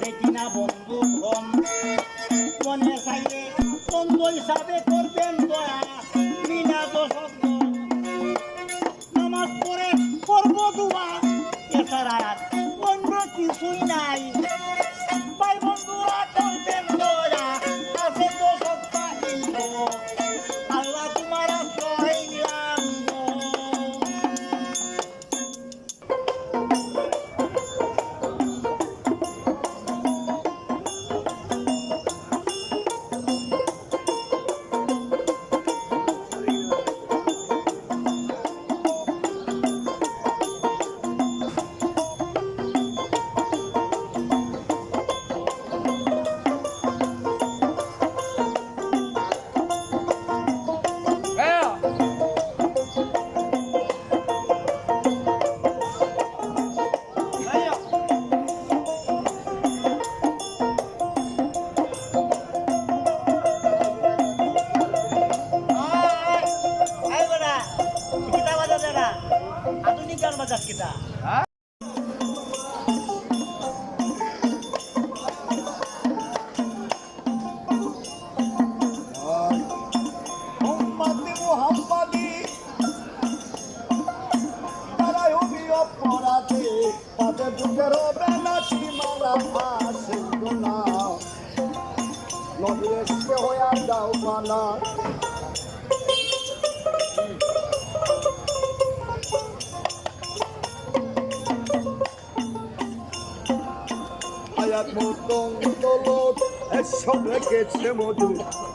দেখি না বন্ধু ধন মনে চাইলে বন্ধু হিসাবে করবেন দয়া। বিনা মুহাম্মাদি তারাই হবি অপরাধে। তাদের বুকে রবে না সীমারা আসে না নবীর এসকে হইয়া যাও মানা আয়াত মতন দলত এসব রেখেছে মধু।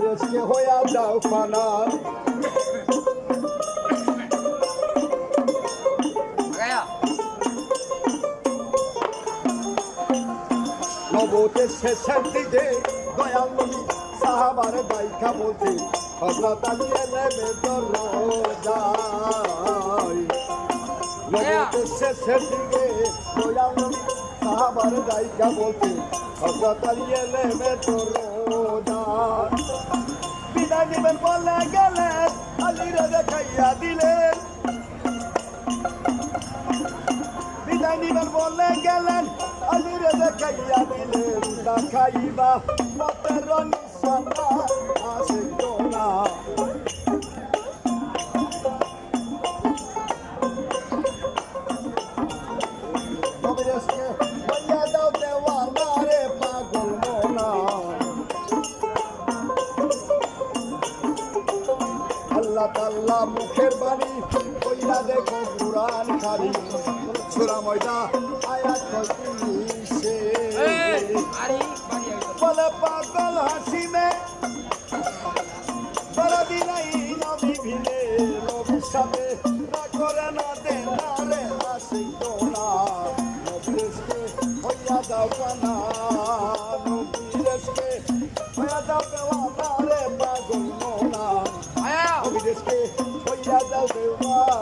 নবরেশকে হইয়া যাও পানা নবতের শেষের দিকে দয়াল নবী সাহাবার বাইকা বলতে হজরত আলী এলেমে দরজায় নবতের শেষের দিকে দয়াল নবী সাহাবার বাইকা বলতে হজরত আলী এলেমে দরজায় বিদায় নিবেন বলে গেলেন, আলীরে দেখাইয়া দিলেন। বিদায় নিবেন বলে গেলেন, আলিরে দেখাইয়া দিলেন। দেখাইবা, মতের নিশানা আল্লাহ তাল্লাহ মুখের বাণী। কইরা দেখো কুরআন খারি সুরা ময়দা, আয়াত কইছে বলে পাগল হাসিমে বরদি নাই নবী ভিলে নবীর সাথে। না করে না দে না রে আসি না নবীকে হইয়া দাও কানা বিদেশকে ছড়িয়া যাও দেওয়া